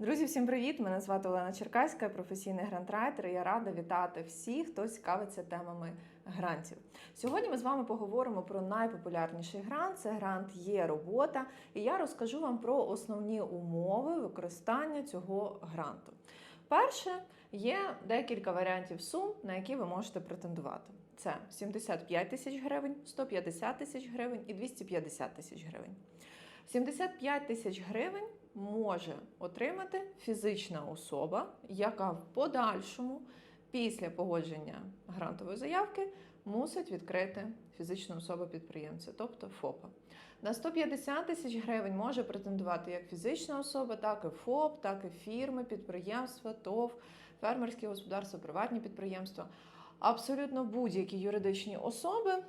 Друзі, всім привіт! Мене звати Олена Черкаська, професійний грантрайтер. і Я рада вітати всіх, хто цікавиться темами грантів. Сьогодні ми з вами поговоримо про найпопулярніший грант. Це грант є робота, і я розкажу вам про основні умови використання цього гранту. Перше, є декілька варіантів сум, на які ви можете претендувати. Це 75 тисяч гривень, 150 тисяч гривень і 250 тисяч гривень. 75 тисяч гривень може отримати фізична особа, яка в подальшому, після погодження грантової заявки, мусить відкрити фізичну особу підприємця, тобто ФОПа. На 150 тисяч гривень може претендувати як фізична особа, так і ФОП, так і фірми, підприємства, ТОВ, фермерські господарства, приватні підприємства, абсолютно будь-які юридичні особи.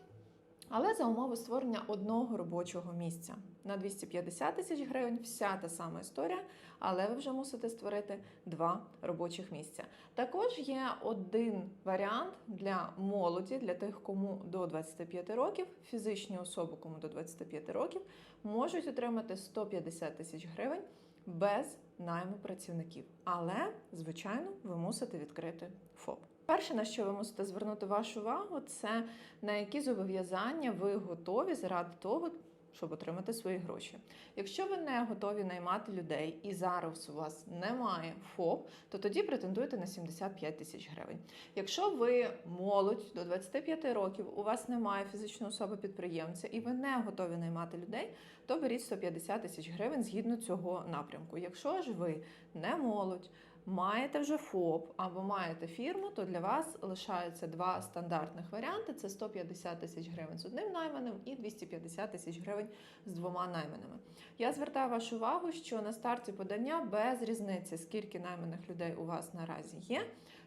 Але за умови створення одного робочого місця на 250 тисяч гривень вся та сама історія, але ви вже мусите створити два робочих місця. Також є один варіант для молоді, для тих, кому до 25 років, фізичні особи, кому до 25 років, можуть отримати 150 тисяч гривень без найму працівників. Але, звичайно, ви мусите відкрити ФОП. Перше, на що ви мусите звернути вашу увагу, це на які зобов'язання ви готові заради того, щоб отримати свої гроші. Якщо ви не готові наймати людей і зараз у вас немає ФОП, то тоді претендуйте на 75 тисяч гривень. Якщо ви молодь до 25 років, у вас немає фізичної особи підприємця і ви не готові наймати людей, то беріть 150 тисяч гривень згідно цього напрямку. Якщо ж ви не молодь, маєте вже ФОП або маєте фірму, то для вас лишаються два стандартних варіанти: це 150 тисяч гривень з одним найманим і 250 тисяч гривень з двома найманими. Я звертаю вашу увагу, що на старті подання без різниці, скільки найманих людей у вас наразі є.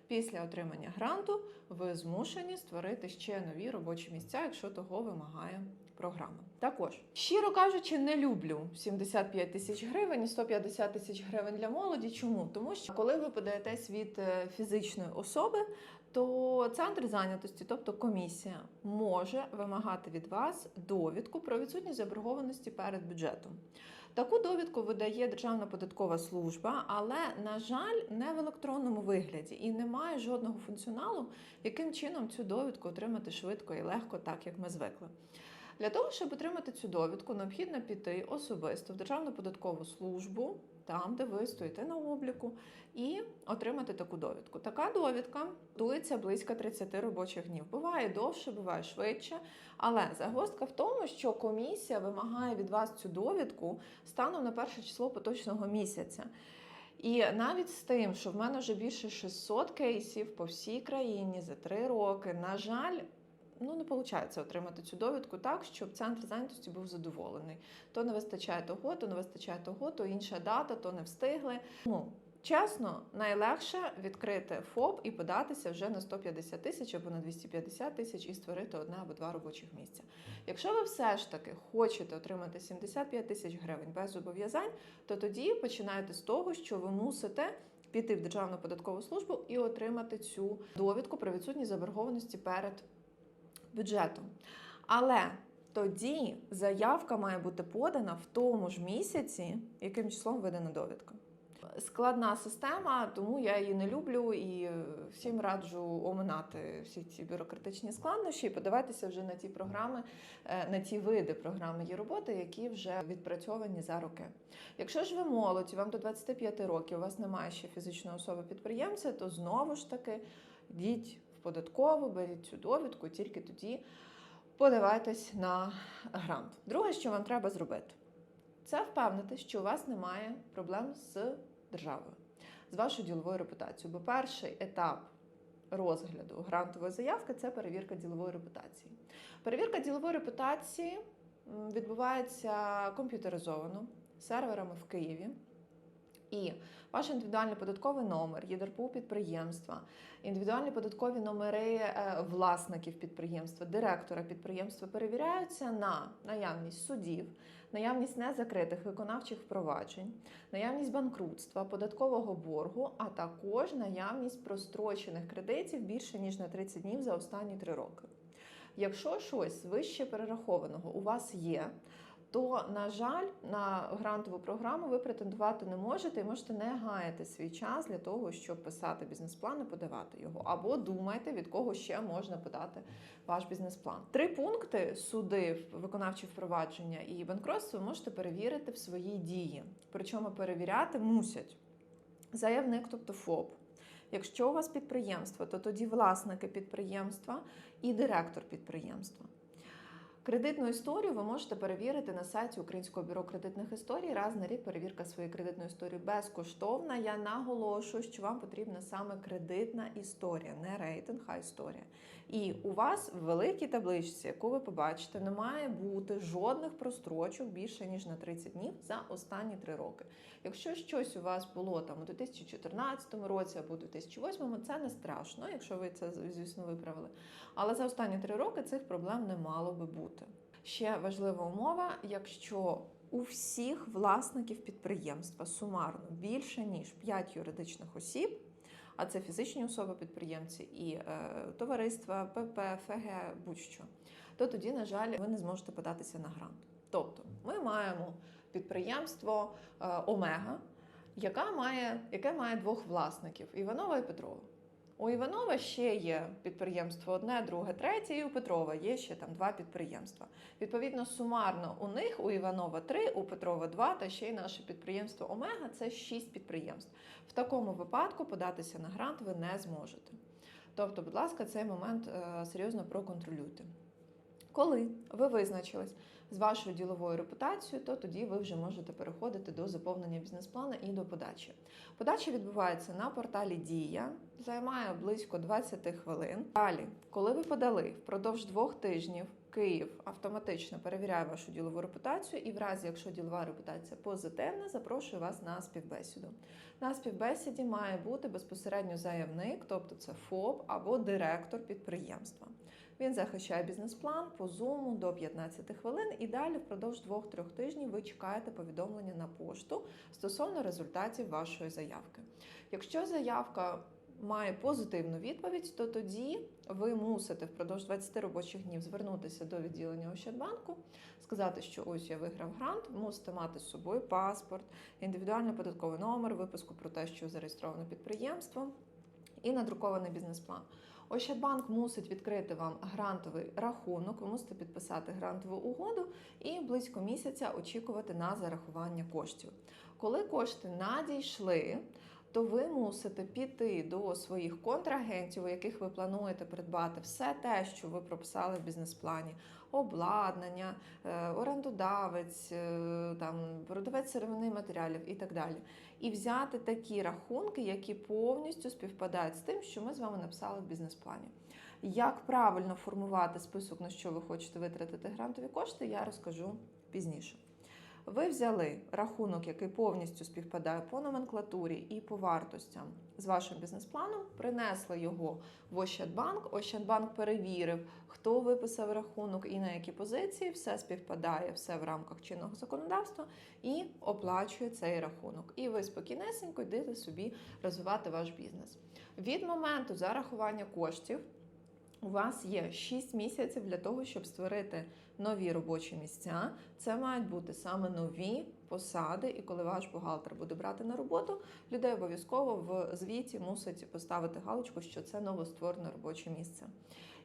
Після отримання гранту ви змушені створити ще нові робочі місця, якщо того вимагає програма. Також, щиро кажучи, не люблю 75 тисяч гривень і 150 тисяч гривень для молоді. Чому? Тому що коли ви подаєтесь від е, фізичної особи, то центр зайнятості, тобто комісія, може вимагати від вас довідку про відсутність заборгованості перед бюджетом. Таку довідку видає Державна податкова служба, але, на жаль, не в електронному вигляді і немає жодного функціоналу, яким чином цю довідку отримати швидко і легко, так як ми звикли. Для того, щоб отримати цю довідку, необхідно піти особисто в Державну податкову службу, там, де ви стоїте на обліку, і отримати таку довідку. Така довідка дується близько 30 робочих днів. Буває довше, буває швидше. Але загвоздка в тому, що комісія вимагає від вас цю довідку станом на перше число поточного місяця. І навіть з тим, що в мене вже більше 600 кейсів по всій країні за три роки, на жаль, ну не виходить отримати цю довідку так, щоб центр зайнятості був задоволений. То не вистачає того, то не вистачає того, то інша дата, то не встигли. Ну, Чесно, найлегше відкрити ФОП і податися вже на 150 тисяч або на 250 тисяч і створити одне або два робочих місця. Якщо ви все ж таки хочете отримати 75 тисяч гривень без зобов'язань, то тоді починайте з того, що ви мусите піти в Державну податкову службу і отримати цю довідку про відсутність заборгованості перед бюджетом. Але тоді заявка має бути подана в тому ж місяці, яким числом видана довідка. Складна система, тому я її не люблю і всім раджу оминати всі ці бюрократичні складнощі і подаватися вже на ті програми, е, на ті види програми є роботи, які вже відпрацьовані за роки. Якщо ж ви молодь, вам до 25 років, у вас немає ще фізичної особи підприємця, то знову ж таки йдіть податкову, беріть цю довідку, тільки тоді подавайтесь на грант. Друге, що вам треба зробити, це впевнити, що у вас немає проблем з державою, з вашою діловою репутацією. Бо перший етап розгляду грантової заявки це перевірка ділової репутації. Перевірка ділової репутації відбувається комп'ютеризовано серверами в Києві. І ваш індивідуальний податковий номер, ЄДРПУ підприємства, індивідуальні податкові номери е, власників підприємства, директора підприємства перевіряються на наявність судів, наявність незакритих виконавчих впроваджень, наявність банкрутства, податкового боргу, а також наявність прострочених кредитів більше ніж на 30 днів за останні три роки. Якщо щось вище перерахованого у вас є, то, на жаль, на грантову програму ви претендувати не можете і можете не гаяти свій час для того, щоб писати бізнес-план і подавати його. Або думайте, від кого ще можна подати ваш бізнес-план. Три пункти суди, виконавчі впровадження і банкротство можете перевірити в своїй дії. Причому перевіряти мусять заявник, тобто ФОП. Якщо у вас підприємство, то тоді власники підприємства і директор підприємства. Кредитну історію ви можете перевірити на сайті Українського бюро кредитних історій. Раз на рік перевірка своєї кредитної історії безкоштовна. Я наголошую, що вам потрібна саме кредитна історія, не рейтинг, а історія. І у вас в великій табличці, яку ви побачите, не має бути жодних прострочок більше ніж на 30 днів за останні три роки. Якщо щось у вас було там у 2014 році або у 2008, це не страшно, якщо ви це звісно виправили. Але за останні три роки цих проблем не мало би бути. Ще важлива умова, якщо у всіх власників підприємства сумарно більше ніж 5 юридичних осіб, а це фізичні особи-підприємці і е, товариства, ПП, ФГ, будь-що, то тоді, на жаль, ви не зможете податися на грант. Тобто, ми маємо підприємство е, Омега, яка має, яке має двох власників Іванова і Петрова. У Іванова ще є підприємство одне, друге, третє, і у Петрова є ще там два підприємства. Відповідно, сумарно у них у Іванова три, у Петрова два, та ще й наше підприємство Омега це шість підприємств. В такому випадку податися на грант ви не зможете. Тобто, будь ласка, цей момент е, серйозно проконтролюйте. Коли ви визначились з вашою діловою репутацією, то тоді ви вже можете переходити до заповнення бізнес-плану і до подачі. Подача відбувається на порталі Дія, займає близько 20 хвилин. Далі, коли ви подали впродовж двох тижнів, Київ автоматично перевіряє вашу ділову репутацію, і в разі, якщо ділова репутація позитивна, запрошує вас на співбесіду. На співбесіді має бути безпосередньо заявник, тобто це ФОП або директор підприємства. Він захищає бізнес-план по зуму до 15 хвилин, і далі впродовж 2-3 тижнів ви чекаєте повідомлення на пошту стосовно результатів вашої заявки. Якщо заявка має позитивну відповідь, то тоді ви мусите впродовж 20 робочих днів звернутися до відділення Ощадбанку, сказати, що ось я виграв грант, мусите мати з собою паспорт, індивідуальний податковий номер, виписку про те, що зареєстровано підприємство і надрукований бізнес-план. Ощадбанк мусить відкрити вам грантовий рахунок, ви мусите підписати грантову угоду і близько місяця очікувати на зарахування коштів. Коли кошти надійшли, то ви мусите піти до своїх контрагентів, у яких ви плануєте придбати все те, що ви прописали в бізнес-плані: обладнання, е, орендодавець, е, там продавець сировини матеріалів і так далі. І взяти такі рахунки, які повністю співпадають з тим, що ми з вами написали в бізнес-плані. Як правильно формувати список, на що ви хочете витратити грантові кошти, я розкажу пізніше. Ви взяли рахунок, який повністю співпадає по номенклатурі і по вартостям з вашим бізнес-планом, принесли його в Ощадбанк. Ощадбанк перевірив, хто виписав рахунок і на які позиції, все співпадає, все в рамках чинного законодавства і оплачує цей рахунок. І ви спокійнесенько йдете собі розвивати ваш бізнес. Від моменту зарахування коштів. У вас є 6 місяців для того, щоб створити нові робочі місця. Це мають бути саме нові посади, і коли ваш бухгалтер буде брати на роботу, людей обов'язково в звіті мусить поставити галочку, що це новостворене робоче місце.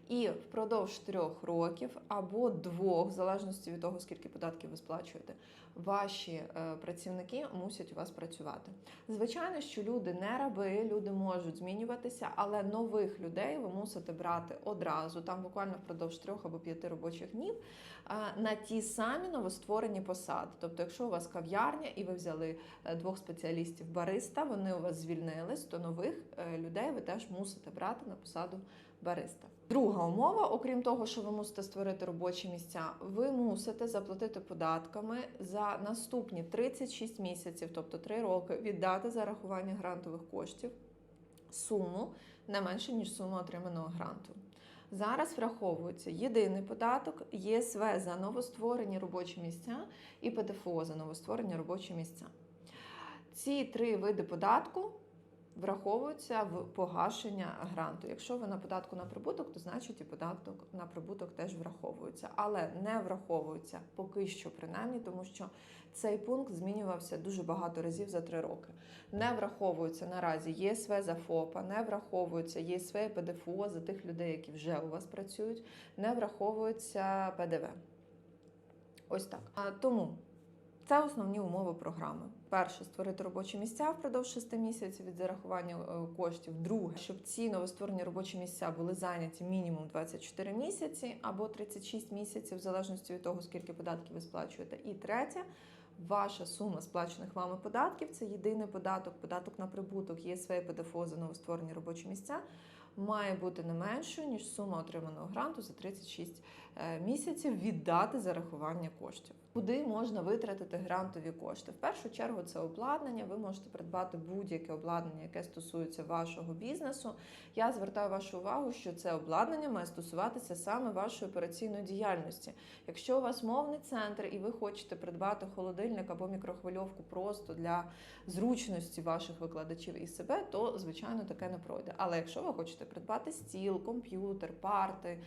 І впродовж трьох років або двох, в залежності від того, скільки податків ви сплачуєте, ваші е, працівники мусять у вас працювати. Звичайно, що люди не раби, люди можуть змінюватися, але нових людей ви мусите брати одразу, там буквально впродовж трьох або п'яти робочих днів, е, на ті самі новостворені посади. Тобто, якщо у вас кав'ярня і ви взяли е, двох спеціалістів бариста, вони у вас звільнились, то нових людей ви теж мусите брати на посаду бариста. Друга умова, окрім того, що ви мусите створити робочі місця, ви мусите заплатити податками за наступні 36 місяців, тобто 3 роки, від дати зарахування грантових коштів суму не менше ніж сума отриманого гранту. Зараз враховується єдиний податок, ЄСВ за новостворені робочі місця і ПДФО за новостворені робочі місця. Ці три види податку враховуються в погашення гранту. Якщо ви на податку на прибуток, то значить і податок на прибуток теж враховується, але не враховується поки що, принаймні, тому що цей пункт змінювався дуже багато разів за три роки. Не враховується наразі ЄСВ за ФОПа, не враховується ЄСВ і ПДФО за тих людей, які вже у вас працюють, не враховується ПДВ. Ось так. Тому це основні умови програми. Перше створити робочі місця впродовж 6 місяців від зарахування е, коштів. Друге, щоб ці новостворені робочі місця були зайняті мінімум 24 місяці або 36 місяців, в залежності від того, скільки податків ви сплачуєте. І третє. Ваша сума сплачених вами податків це єдиний податок, податок на прибуток, ЄСВ ПДФО за новостворені робочі місця, має бути не меншою, ніж сума отриманого гранту за 36 е, місяців від дати зарахування коштів. Куди можна витратити грантові кошти? В першу чергу це обладнання. Ви можете придбати будь-яке обладнання, яке стосується вашого бізнесу. Я звертаю вашу увагу, що це обладнання має стосуватися саме вашої операційної діяльності. Якщо у вас мовний центр і ви хочете придбати холодильник або мікрохвильовку просто для зручності ваших викладачів і себе, то звичайно таке не пройде. Але якщо ви хочете придбати стіл, комп'ютер, парти,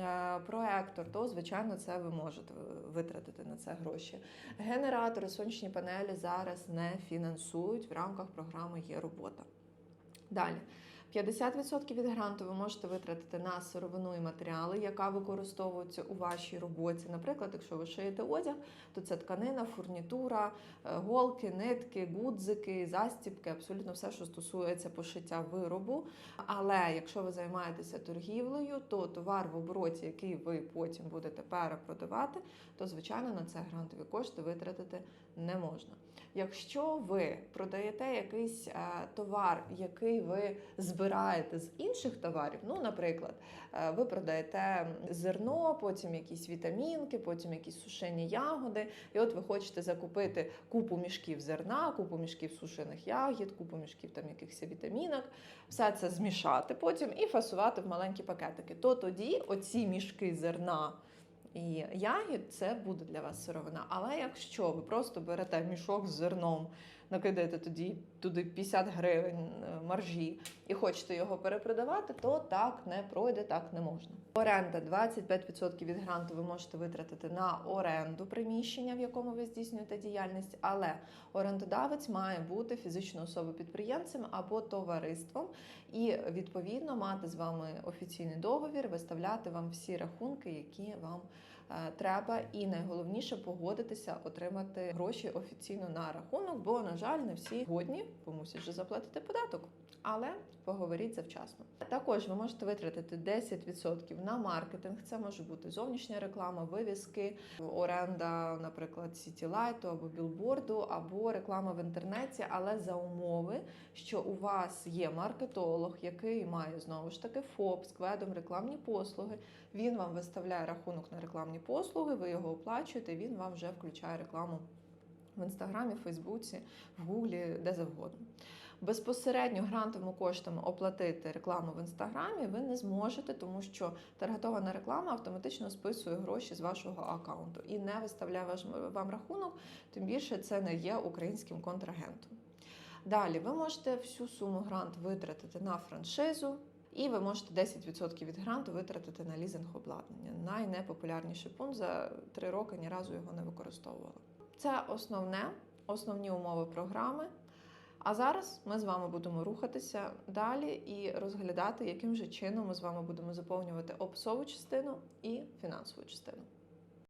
е, проектор, то звичайно це ви можете витратити на це гроші. Генератори, сонячні панелі зараз не фінансують в рамках програми Є робота. Далі. 50% від гранту ви можете витратити на сировину і матеріали, яка використовується у вашій роботі. Наприклад, якщо ви шиєте одяг, то це тканина, фурнітура, е, голки, нитки, гудзики, застібки, абсолютно все, що стосується пошиття виробу. Але якщо ви займаєтеся торгівлею, то товар в обороті, який ви потім будете перепродавати, то звичайно на це грантові кошти витратити не можна. Якщо ви продаєте якийсь е, товар, який ви збираєте з інших товарів, ну, наприклад, е, ви продаєте зерно, потім якісь вітамінки, потім якісь сушені ягоди, і от ви хочете закупити купу мішків зерна, купу мішків сушених ягід, купу мішків там якихось вітамінок, все це змішати потім і фасувати в маленькі пакетики. То тоді оці мішки зерна. І ягід це буде для вас сировина. Але якщо ви просто берете мішок з зерном, накидаєте тоді туди 50 гривень е, маржі і хочете його перепродавати, то так не пройде, так не можна. Оренда 25% від гранту ви можете витратити на оренду приміщення, в якому ви здійснюєте діяльність, але орендодавець має бути фізичною особою підприємцем або товариством, і відповідно мати з вами офіційний договір, виставляти вам всі рахунки, які вам треба, і найголовніше погодитися отримати гроші офіційно на рахунок, бо на жаль, не всі годні, бо мусять вже заплатити податок. Але поговоріть завчасно. Також ви можете витратити 10% на маркетинг. Це може бути зовнішня реклама, вивіски, оренда, наприклад, сітілайту або білборду, або реклама в інтернеті, але за умови, що у вас є маркетолог, який має знову ж таки ФОП з кведом рекламні послуги. Він вам виставляє рахунок на рекламні послуги, ви його оплачуєте. Він вам вже включає рекламу в інстаграмі, Фейсбуці, в Гуглі, де завгодно. Безпосередньо грантовими коштами оплатити рекламу в інстаграмі ви не зможете, тому що таргетована реклама автоматично списує гроші з вашого аккаунту і не виставляє вам рахунок, тим більше це не є українським контрагентом. Далі ви можете всю суму грант витратити на франшизу. І ви можете 10% від гранту витратити на лізинг обладнання. Найнепопулярніший пункт за три роки ні разу його не використовували. Це основне, основні умови програми. А зараз ми з вами будемо рухатися далі і розглядати, яким же чином ми з вами будемо заповнювати описову частину і фінансову частину.